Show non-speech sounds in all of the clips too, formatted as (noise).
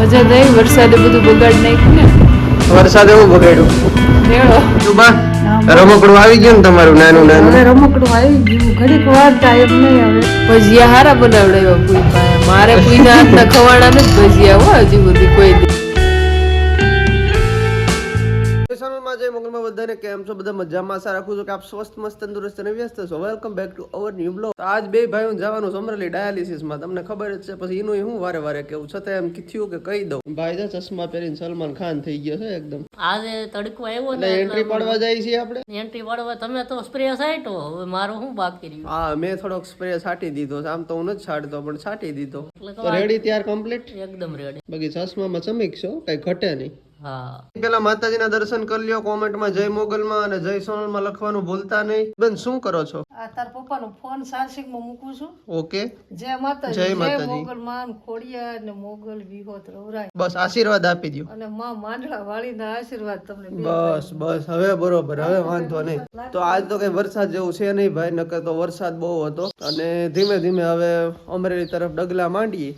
મજા નહીં વરસાદે બધું બગાડ નાખ્યું ને? વરસાદ એવું બગાડ્યું? મેળો તું બા રમકડું આવી ગયું ને તમારું નાનું હવે નાનું? રમકડું આવી ગયું. ઘડીક વાર ટાઈમ નહીં આવે ભજીયા હારા બનાવડાવ્યા પૂઈ મારે પૂઈના હાથના ખવાડા ને ભજીયા હો હજી બધી કોઈ જય મંગલમાં બધાને કેમ છો? બધા મજામાં? આશા રાખું છું કે આપ સ્વસ્થ મસ્ત તંદુરસ્ત અને વ્યસ્ત છો. Welcome back to our new blog આજ બે ભાઈઓ જવાનું છે ડાયાલિસિસમાં. તમને ખબર જ છે પછી એનું હું વારે વારે કેવું છતાં એમ કીધું કે કહી દઉં. ભાઈ તો ચશ્મા પહેરીને સલમાન ખાન થઈ ગયો છે એકદમ. આજે તડકો આવ્યો ને એન્ટ્રી પડવા જાય છે આપણે. એન્ટ્રી પડવા તમે તો સ્પ્રે સાઈટો હવે મારો શું બાકી રહ્યું? હા મેં થોડોક સ્પ્રે છાંટી દીધો છે. આમ તો હું નથી છાંટતો પણ છાંટી દીધો. રેડી ત્યાર કમ્પ્લીટ એકદમ રેડી બાકી ચશ્મામાં ચમકશો કઈ ઘટે નહીં. હા. પેલા માતાજીના દર્શન કરી લ્યો કોમેન્ટમાં જય મોગલમાં અને જય સોનલમાં લખવાનું ભૂલતા નહીં. બેન શું કરો છો? આ તાર પપ્પાનો ફોન સારસિંગમાં મૂકું છું. ઓકે. જય માતાજી જય માતાજી. મોગલ માન ખોડિયા અને મોગલ વિહોત રવરાય બસ આશીર્વાદ આપી દો અને માં માંડળા વાળીના આશીર્વાદ તમને બસ બસ હવે બરોબર હવે વાંધો નહીં. તો આજ તો કઈ વરસાદ જેવું છે નહીં ભાઈ નકર તો વરસાદ બહુ હતો. અને ધીમે ધીમે હવે અમરેલી તરફ ડગલા માંડીએ.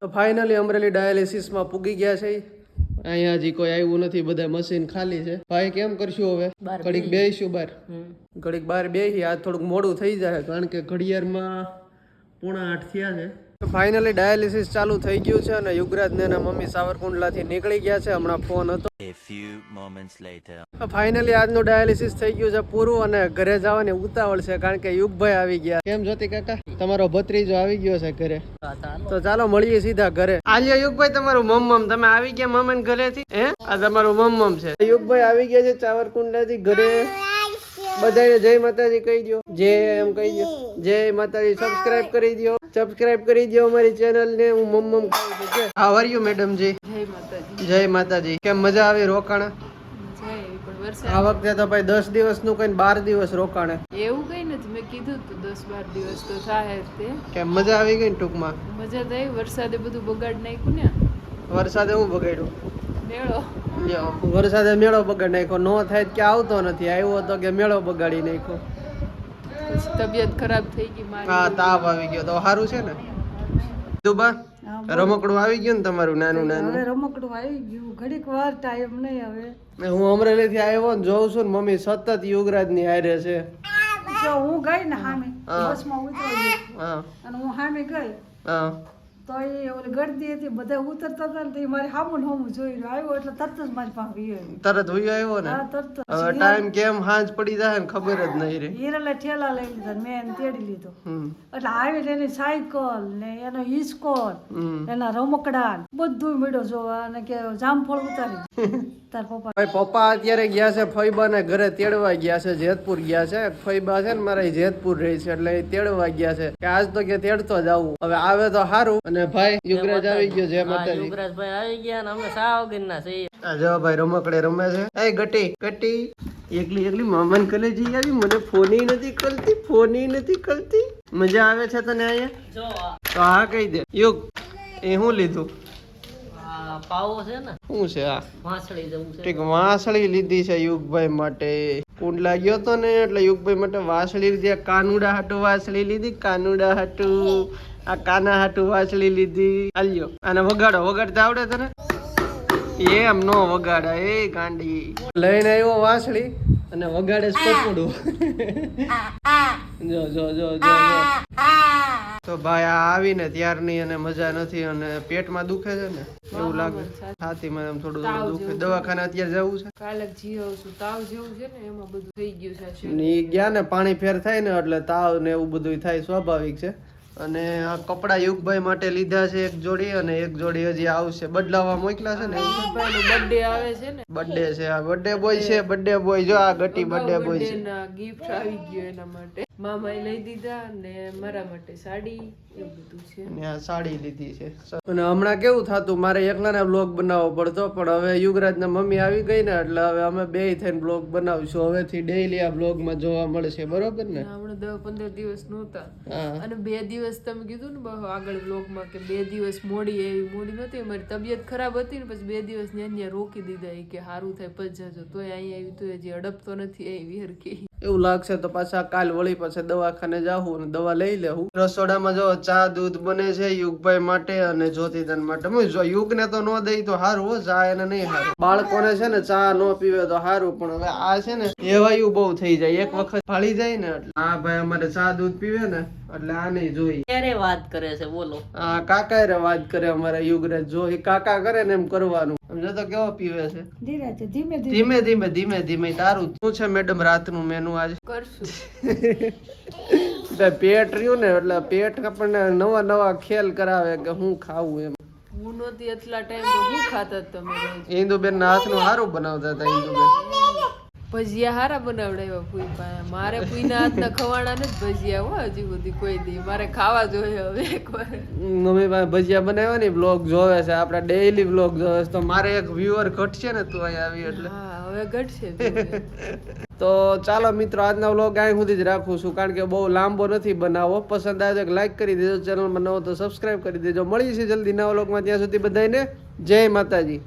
તો ફાઇનલી અમરેલી ડાયાલિસિસમાં પૂગી ગયા છે. અહીંયા હજી કોઈ આવ્યું નથી બધા મશીન ખાલી છે. ભાઈ કેમ કરશું હવે? ઘડીક બેસીશું બાર. ઘડીક બાર બેસી આજ થોડુંક મોડું થઈ જાય કારણ કે ઘડિયાળમાં પોણા આઠ થયા છે. ફાઇનલી ડાયાલિસિસ ચાલુ થઈ ગયું છે અને યુગરાજ ને એના મમ્મી સાવરકુંડલાથી નીકળી ગયા છે. હમણાં ફોન હતો. ફાઇનલી આજનું ડાયાલિસિસ થઈ ગયું છે પૂરું અને ઘરે જવાની ઉતાવળ છે કારણ કે યુગભાઈ આવી ગયા. કેમ જોતી કાકા? તમારો ભત્રીજો આવી ગયો છે ઘરે. તો ચાલો મળીએ સીધા ઘરે. આજે યુગભાઈ તમારું મમ્મમ. તમે આવી ગયા મમ્મન ઘરેથી? હે? આ તમારું મમ્મમ છે. યુગભાઈ આવી ગયા છે ચાવરકુંડલાથી ઘરે. બધાને જય માતાજી કહી દો જય એમ કહી દો જય માતાજી સબસ્ક્રાઇબ કરી દો સબસ્ક્રાઇબ કરી દો અમારી ચેનલ ને. હું મમ્મમ કહું છું. કે how are you madam ji જય માતાજી. જય માતાજી. કેમ મજા આવી રોકાણા? આ વખતે તો ભાઈ દસ દિવસનું કઈ બાર દિવસ રોકાણે. એવું કઈ નથી. મેં કીધું તું દસ બાર દિવસ તો થાય તે. કેમ મજા આવી ગઈ ટૂંકમાં? મજા થઈ વરસાદે બધું બગાડ નાખ્યું ને. વરસાદે હું બગાડ્યું? મેળો. વરસાદે મેળો બગાડી નાખ્યો. નો થાય કે આવતો નથી. આવ્યો તો કે મેળો બગાડી નાખ્યો. તબિયત ખરાબ થઈ ગઈ મારી. હા તાપ આવી ગયો. તો સારું છે ને? દુબા રમકડું આવી ગયું ને તમારું નાનું નાનું? હવે રમકડું આવી ગયું. ઘડીક વાર ટાઈમ નહીં હવે. હું અમરેલી થી આવ્યો ને જોઉં છું ને મમ્મી સતત યુગરાજની હારે છે. જો હું ગઈ ને હામે બસમાં ઉતરી હા. અને હું હામે ગઈ. હા. તો એ ઓલી ગળદી હતી બધા ઉતરતા હતા ને તો એ મારી હામું ને સામું આવ્યો એટલે તરત જ મારી પાસે વીયો તરત વીયો આવ્યો ને? હા તરત ટાઈમ કેમ હાંજ પડી જાય ને ખબર જ નહીં રે હીરાલે ઠેલા લઈ લીધા મેં એને તેડી લીધો. હમ. એટલે આવીને એની સાયકલ ને એનો હિસકોર એના રમકડા બધું મળ્યો જોવા અને કે જામફળ ઉતારી. (laughs) તાર પપ્પા ભાઈ પપ્પા અત્યારે ગયા છે ફઈબા ને ઘરે તેડવા ગયા છે જેતપુર ગયા છે. ફઈબા છે ને મારા જેતપુર રહી છે એટલે તેડવા ગયા છે. કે આજ તો કે તેડતો જ આવું. હવે આવે તો સારું અને ભાઈ યુગરાજ આવી ગયો જય માતાજી. યુવરાજભાઈ આવી ગયા ને અમે સાવ ગિરના છીએ જો ભાઈ રમકડે રમે છે. એ ગટી ગટી. એકલી એકલી મામાન કલેજી આવી મને ફોની નથી કરતી ફોની નથી કરતી. મજા આવે છે તને અહીંયા? જો તો હા કહી દે. યુગ એ હું લીધું? પાવો છે ને. શું છે આ? વાસળી જવું છે. ઠીક વાંસળી લીધી છે યુગભાઈ માટે. કુંડલા ગયો તો ને એટલે યુગભાઈ માટે વાસળી લીધી. આ કાનુડા હાટુ વાંસળી લીધી, કાનુડા હાટુ, આ કાના હાટુ વાંસળી લીધી. આલ્યો અને વગાડો, વગાડતા આવડે તને? એમ નો વગાડા એ ગાંડી. લઈને આવ્યો વાંસળી અને વગાડે સ્પોપડું જો જો જો જો જો. તો ભાઈ આ આવીને ત્યારની અને મજા નથી અને પેટમાં દુખે છે ને એવું લાગે. છાતીમાં એમ થોડું થોડું દુખે. દવાખાને અત્યારે જવું છે? કાલે જીવ છું. તાવ જેવું છે ને એમાં બધું થઈ ગયું છે ને ગયા ને પાણી ફેર થાય ને એટલે તાવ ને એવું બધું થાય સ્વાભાવિક છે. અને આ કપડા યુગભાઈ માટે લીધા છે એક જોડી અને એક જોડી હજી આવશે. બદલાવા મોકલા છે ને? બર્થડે આવે છે ને? બર્થડે છે આ બર્થડે બોય છે બર્થડે બોય જો આ ગટી બર્થડે બોય છે. ગિફ્ટ આવી ગયો એના માટે. મામાએ લઈ દીધા ને મારા માટે સાડી એવું બધું છે. ને આ સાડી લીધી છે. અને હમણાં કેવું થતું મારે એકલાને બ્લોગ બનાવવો પડતો પણ હવે યુગરાજના મમ્મી આવી ગઈ ને એટલે હવે અમે બે થઈને બ્લોગ બનાવીશું. હવેથી ડેઈલી આ બ્લોગમાં જોવા મળશે બરોબર ને? હમણાં દસ પંદર દિવસ નહોતા. અને બે દિવસ તમે કીધું ને બહુ આગળ બ્લોગમાં કે બે દિવસ મોડી એવી મોડી નહોતી મારી તબિયત ખરાબ હતી ને પછી બે દિવસ ત્યાં ત્યાં રોકી દીધા એ કે સારું થાય પછી જજો તોય અહીંયા આવી તો હજી અડપતો નથી એવી હરખી એવું લાગશે તો પાછા કાલ વળી પાછા દવાખાને જાવું અને દવા લઈ લેવું રસોડામાં જો ચા દૂધ બને છે યુગભાઈ માટે અને જ્યોતિદાન માટે. જો યુગને તો ન દઈ તો સારું હો, ચા એને નહીં સારું બાળકોને છે ને ચા ન પીવે તો સારું પણ હવે આ છે ને એવાયું બહુ થઈ જાય. એક વખત ફાળી જાય ને આ ભાઈ, અમારે ચા દૂધ પીવે ને એટલે આને જોઈ. ક્યારે વાત કરે છે બોલો. હા કાકા રે વાત કરે અમારા યુગરાજ જો એ કાકા કરે ને એમ કરવાનું. સમજો તો કેવો પીવે છે. ધીમે ધીમે. ધીમે ધીમે ધીમે ધીમે. તારું શું છે મેડમ? રાતનું મેનુ આજે? કરશું. એટલે પેટ રહ્યું ને એટલે પેટ આપણને નવા નવા ખેલ કરાવે કે હું ખાવું એમ. હું નહોતી એટલા ટાઈમ તો હું ખાતા જ તમે ઇન્દુબેન ના હાથનું સારું બનાવતા હતા ઇન્દુબેન ભજીયા હારા બનાવડાવ્યા પૂઈ પાસે મારે પૂઈના હાથના ખવાણા ને જ ભજીયા હો હજી સુધી કોઈ દી. મારે ખાવા જોઈએ હવે એકવાર. મમ્મી પાસે ભજીયા બનાવ્યા ને બ્લોગ જોવે છે. આપણા ડેઈલી બ્લોગ જોવે છે. તો મારે એક વ્યુઅર ઘટશે ને તું અહીંયા આવી એટલે. હા હવે ઘટશે (laughs) તો ચાલો મિત્રો આજના વ્લોગ અહીં સુધી જ રાખું છું કારણ કે બહુ લાંબો નથી બનાવો. પસંદ આવે તો લાઈક કરી દેજો. ચેનલમાં નવો તો સબસ્ક્રાઈબ કરી દેજો. મળી છે જલ્દી નવા વ્લોગમાં ત્યાં સુધી બધાને જય માતાજી.